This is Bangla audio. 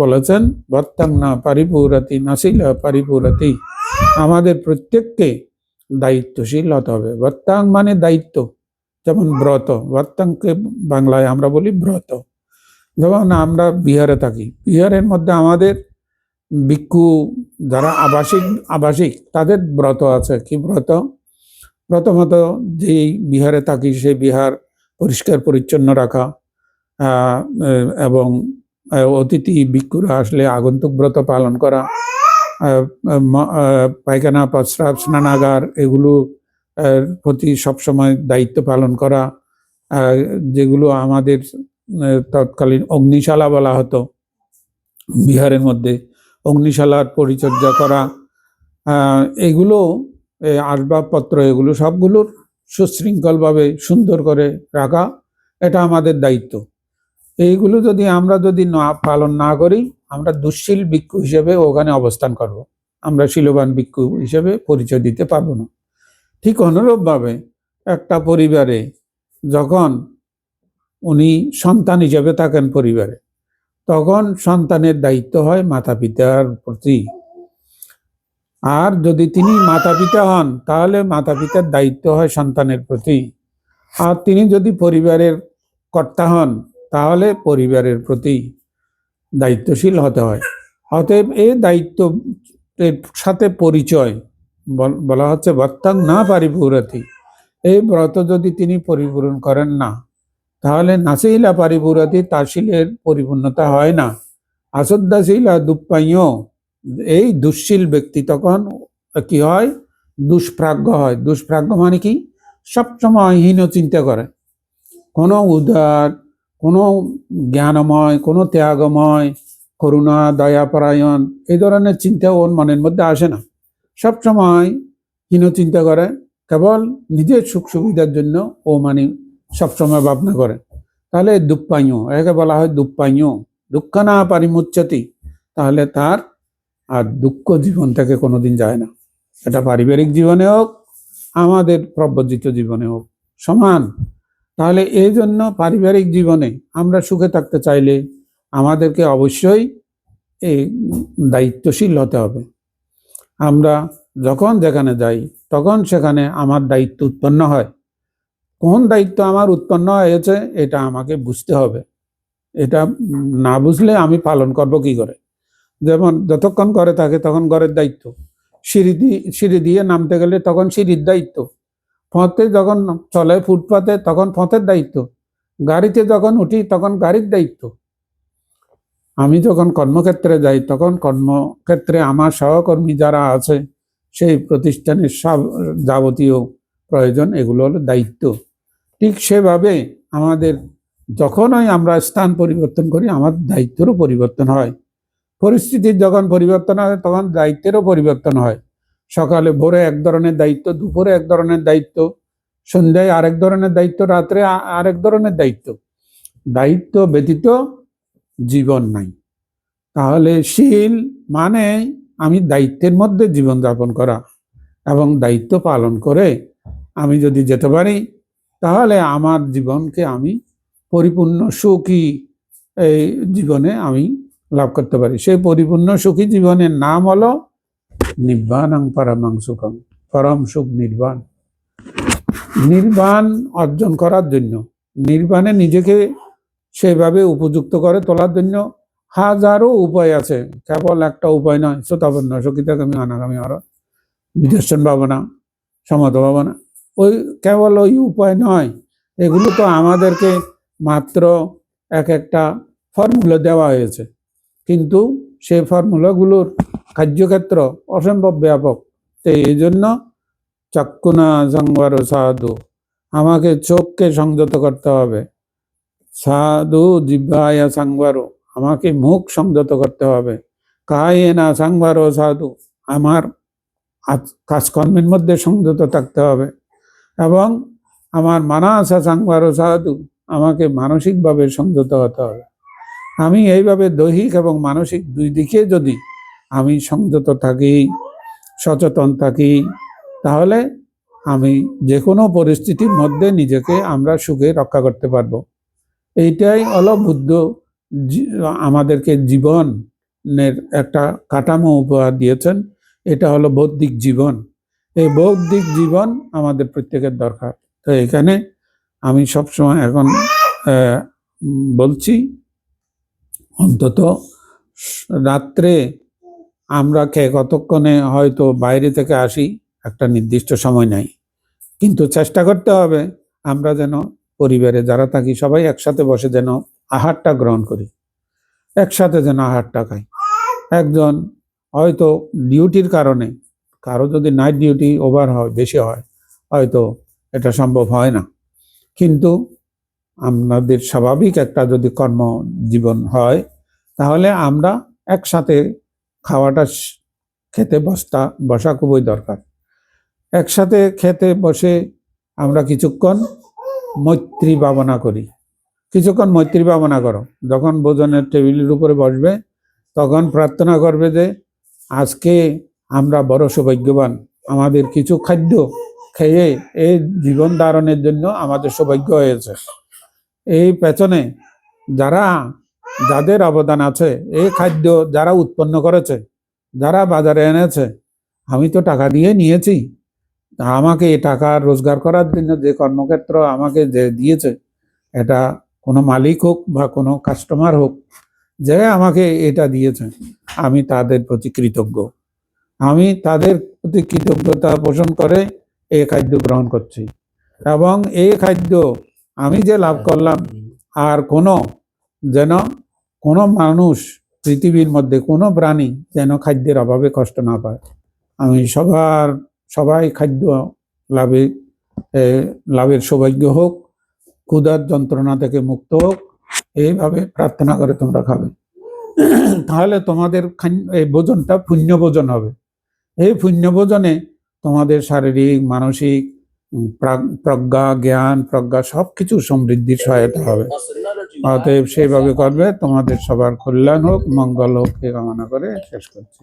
বলেছেন বর্তাং না পারিপুরাতি, নাসিলা পারিপুরাতি। আমাদের প্রত্যেককে দায়িত্বশীল হতে হবে। বর্তাং মানে দায়িত্ব, যেমন ব্রত। বর্তাংকে বাংলায় আমরা বলি ব্রত। যেমন আমরা বিহারে থাকি, বিহারের মধ্যে আমাদের ভিক্ষু যারা আবাসিক আবাসিক, তাদের ব্রত আছে। কি ব্রত? প্রথমত যেই বিহারে থাকি, সেই বিহার পরিষ্কার পরিচ্ছন্ন রাখা এবং অতিথি ভিক্ষুরা আসলে আগন্তুক ব্রত পালন করা পায়খানা, প্রস্রাব, স্নানাগার এগুলো প্রতি সবসময় দায়িত্ব পালন করা যেগুলো আমাদের তৎকালীন অগ্নিশালা বলা হতো বিহারের মধ্যে, অগ্নিশালার পরিচর্যা করা এগুলো আসবাবপত্র এগুলো সবগুলোর সুশৃঙ্খলভাবে সুন্দর করে রাখা, এটা আমাদের দায়িত্ব। এইগুলো যদি আমরা যদি না পালন না করি, আমরা দুশ্শীল ভিক্ষু হিসেবে ওখানে অবস্থান করব। আমরা শিলবান ভিক্ষু হিসেবে পরিচয় দিতে পারব না। ঠিক অনুরূপভাবে একটা পরিবারে যখন উনি সন্তান হিসেবে থাকেন পরিবারে, তখন সন্তানের দায়িত্ব হয় মাতা পিতার প্রতি। আর যদি তিনি মাতা পিতা হন, তাহলে মাতা পিতার দায়িত্ব হয় সন্তানের প্রতি। আর তিনি যদি পরিবারের কর্তা হন তাহলে পরিবারের প্রতি দায়িত্বশীল হতে হয়। অতএব এই দায়িত্ব সাথে পরিচয় বল- হচ্ছে বর্তাং না পারিপুরাতি এই ব্রত যদি তিনি পরিপূরণ করেন না, তাহলে নাসিলা পারিপুরাতি তাশিলের পরিপূর্ণতা হয় না। আসদ্দাশীলা দুপ্পাইও এই দুশ্শীল ব্যক্তি তখন কি হয়? দুষ্প্রাজ্ঞ হয়। দুষ্প্রাজ্ঞ মানে কি? সবসময় হীন চিন্তা করে। কোনো উদার কোনো জ্ঞানময়, কোনো ত্যাগময়, করুণা দয়াপরায়ণ এই ধরনের চিন্তা ওর মনের মধ্যে আসে না। সবসময় হীন চিন্তা করে, কেবল নিজের সুখ সুবিধার জন্য ও মানে সবসময় ভাবনা করে। তাহলে দুপ্পাইও একে বলা হয় দুপ্পাইও দুঃখ না পারিমুচ্ছতি, তাহলে তার আর দুঃখ জীবন থেকে কোনোদিন যায় না। এটা পারিবারিক জীবনে হোক, আমাদের প্রব্রজিত জীবনে হোক। সমান। তাহলে এই জন্য পারিবারিক জীবনে আমরা সুখে থাকতে চাইলে আমাদেরকে অবশ্যই এই দায়িত্বশীল হতে হবে। আমরা যখন যেখানে যাই, তখন সেখানে আমার দায়িত্ব উৎপন্ন হয়। কোন দায়িত্ব আমার উৎপন্ন হয়েছে, এটা আমাকে বুঝতে হবে। এটা না বুঝলে আমি পালন করব কি করে? যেমন যতক্ষণ ঘরে থাকে তখন ঘরের দায়িত্ব। সিঁড়ি দিয়ে সিঁড়ি দিয়ে নামতে গেলে তখন সিঁড়ির দায়িত্ব। পথে যখন চলে ফুটপাতে, তখন পথের দায়িত্ব। গাড়িতে যখন উঠি, তখন গাড়ির দায়িত্ব। আমি যখন কর্মক্ষেত্রে যাই, তখন কর্মক্ষেত্রে আমার সহকর্মী যারা আছে, সেই প্রতিষ্ঠানের সব যাবতীয় প্রয়োজন, এগুলো হলো দায়িত্ব। ঠিক সেভাবে আমাদের যখনই আমরা স্থান পরিবর্তন করি, আমার দায়িত্বেরও পরিবর্তন হয়। পরিস্থিতির যখন পরিবর্তন হয়, তখন দায়িত্বেরও পরিবর্তন হয়। সকালে ভোরে এক ধরনের দায়িত্ব, দুপুরে এক ধরনের দায়িত্ব, সন্ধ্যায় আরেক ধরনের দায়িত্ব, রাত্রে আরেক ধরনের দায়িত্ব। দায়িত্ব ব্যতীত জীবন নাই। তাহলে শীল মানে আমি দায়িত্বের মধ্যে জীবনযাপন করা এবং দায়িত্ব পালন করে আমি যদি যেতে পারি, তাহলে আমার জীবনকে আমি পরিপূর্ণ সুখী, এই জীবনে আমি লাভ করতে পারি। সেই পরিপূর্ণ সুখী জীবনের নাম হলো নির্বাণাং পরমাং সুখম পরম সুখ নির্বাণ। নির্বাণ অর্জন করার জন্য, নির্বাণে নিজেকে সেভাবে উপযুক্ত করে তোলার জন্য হাজারো উপায় আছে, কেবল একটা উপায় নয় শ্রোতাবন্য সকিতাগামী অনাগামী আর বিদর্শন ভাবনা, সমত ভাবনা, ওই কেবল ওই উপায় নয়, এগুলো তো আমাদেরকে মাত্র এক একটা ফর্মুলা দেওয়া হয়েছে। কিন্তু সেই ফর্মুলাগুলোর কার্যক্ষেত্র অসম্ভব ব্যাপক। তো এই জন্য চক্ষুনা সংবার সাধু, আমাকে চোখকে সংযত করতে হবে। সাধু জিব্বায়া সাংবারো আমাকে মুখ সংযত করতে হবে। কায়ে না সাংবারো সাধু, আমার কাজকর্মের মধ্যে সংযত থাকতে হবে। এবং আমার মানাসা সাংবারো সাধু, আমাকে মানসিকভাবে সংযত হতে হবে। আমি এইভাবে দৈহিক এবং মানসিক দুই দিকে যদি আমি সংযত থাকি, সচেতন থাকি, তাহলে আমি যে কোনো পরিস্থিতির মধ্যে নিজেকে আমরা সুখে রক্ষা করতে পারব। এইটাই হলো বুদ্ধ আমাদেরকে জীবনের একটা কাঠামো উপহার দিয়েছেন, এটা হলো বৌদ্ধিক জীবন। এই বৌদ্ধিক জীবন আমাদের প্রত্যেকের দরকার। তো এখানে আমি সবসময় এখন বলছি, অন্তত রাত্রে আমরা খেয়ে কতক্ষণে হয়তো বাইরে থেকে আসি, একটা নির্দিষ্ট সময় নাই। কিন্তু চেষ্টা করতে হবে আমরা যেন পরিবারে যারা থাকি সবাই একসাথে বসে যেন আহারটা গ্রহণ করি। একসাথে যেন আহারটা খাই। একজন হয়তো ডিউটির কারণে, কারও যদি নাইট ডিউটি ওভার হয়, বেশি হয়, হয়তো এটা সম্ভব হয় না। কিন্তু আমাদের স্বাভাবিক একটা যদি কর্ম জীবন হয়, তাহলে আমরা একসাথে খাওয়াটা খেতে বসতা, বসা খুবই দরকার। একসাথে খেতে বসে আমরা কিছুক্ষণ মৈত্রী ভাবনা করি। কিছুক্ষণ মৈত্রী ভাবনা করো। যখন ভোজনের টেবিলের উপরে বসবে, তখন প্রার্থনা করবে যে, আজকে আমরা বড় সৌভাগ্যবান। আমাদের কিছু খাদ্য খেয়ে এই জীবন ধারণের জন্য আমাদের সৌভাগ্য হয়েছে। এই পেছনে যারা যাদের অবদান আছে, এই খাদ্য যারা উৎপন্ন করেছে, যারা বাজারে এনেছে, আমি তো টাকা দিয়ে নিয়েছি। আমাকে এই টাকা রোজগার করার জন্য যে কর্মক্ষেত্র আমাকে যে দিয়েছে, এটা কোনো মালিক হোক বা কোনো কাস্টমার হোক, যে আমাকে এটা দিয়েছে, আমি তাদের প্রতি কৃতজ্ঞ। আমি তাদের প্রতি কৃতজ্ঞতা পোষণ করে এই খাদ্য গ্রহণ করছি। এবং এই খাদ্য আমি যে লাভ করলাম, আর কোনো যেন কোনো মানুষ পৃথিবীর মধ্যে কোনো প্রাণী যেন খাদ্যের অভাবে কষ্ট না পায়। আমি সবার, সবাই খাদ্য লাভে লাভের সৌভাগ্য হোক, ক্ষুধার যন্ত্রণা থেকে মুক্ত হোক, এইভাবে প্রার্থনা করে তোমরা খাবে। তাহলে তোমাদের এই ভোজনটা পুণ্য ভোজন হবে। এই পুণ্য ভোজনে তোমাদের শারীরিক, মানসিক প্রজ্ঞা, জ্ঞান, প্রজ্ঞা সবকিছু সমৃদ্ধির সহায়তা হবে। অতএব সেইভাবে করবে, তোমাদের সবার কল্যাণ হোক, মঙ্গল হোক এ কামনা করে শেষ করছি।